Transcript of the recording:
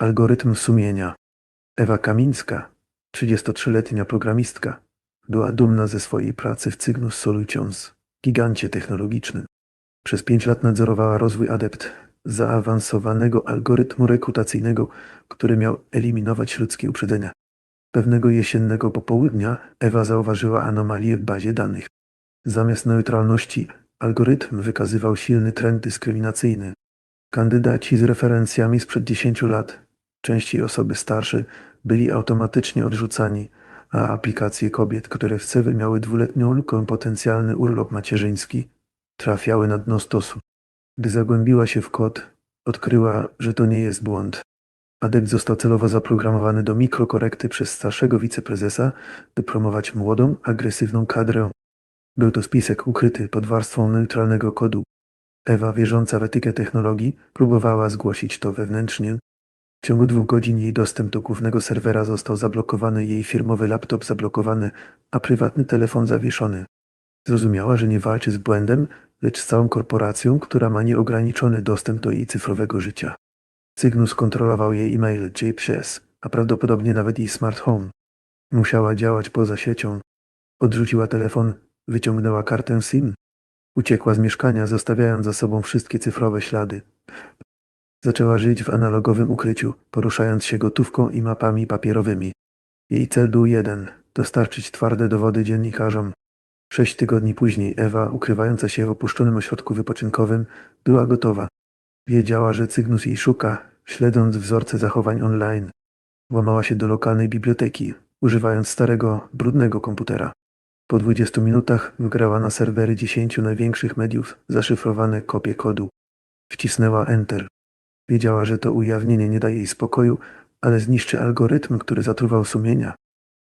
Algorytm sumienia. Ewa Kamińska, 33-letnia programistka, była dumna ze swojej pracy w Cygnus Solutions, gigancie technologicznym. Przez pięć lat nadzorowała rozwój adept zaawansowanego algorytmu rekrutacyjnego, który miał eliminować ludzkie uprzedzenia. Pewnego jesiennego popołudnia Ewa zauważyła anomalię w bazie danych. Zamiast neutralności, algorytm wykazywał silny trend dyskryminacyjny. Kandydaci z referencjami sprzed 10 lat, częściej osoby starsze, byli automatycznie odrzucani, a aplikacje kobiet, które w CV miały dwuletnią lukę potencjalny urlop macierzyński, trafiały na dno stosu. Gdy zagłębiła się w kod, odkryła, że to nie jest błąd. Adept został celowo zaprogramowany do mikrokorekty przez starszego wiceprezesa, by promować młodą, agresywną kadrę. Był to spisek ukryty pod warstwą neutralnego kodu. Ewa, wierząca w etykę technologii, próbowała zgłosić to wewnętrznie. W ciągu dwóch godzin jej dostęp do głównego serwera został zablokowany, jej firmowy laptop zablokowany, a prywatny telefon zawieszony. Zrozumiała, że nie walczy z błędem, lecz z całą korporacją, która ma nieograniczony dostęp do jej cyfrowego życia. Cygnus kontrolował jej e-mail, GPS, a prawdopodobnie nawet jej smart home. Musiała działać poza siecią. Odrzuciła telefon, wyciągnęła kartę SIM. Uciekła z mieszkania, zostawiając za sobą wszystkie cyfrowe ślady. Zaczęła żyć w analogowym ukryciu, poruszając się gotówką i mapami papierowymi. Jej cel był jeden – dostarczyć twarde dowody dziennikarzom. Sześć tygodni później Ewa, ukrywająca się w opuszczonym ośrodku wypoczynkowym, była gotowa. Wiedziała, że Cygnus jej szuka, śledząc wzorce zachowań online. Włamała się do lokalnej biblioteki, używając starego, brudnego komputera. Po 20 minutach wgrała na serwery 10 największych mediów zaszyfrowane kopie kodu. Wcisnęła Enter. Wiedziała, że to ujawnienie nie daje jej spokoju, ale zniszczy algorytm, który zatruwał sumienia.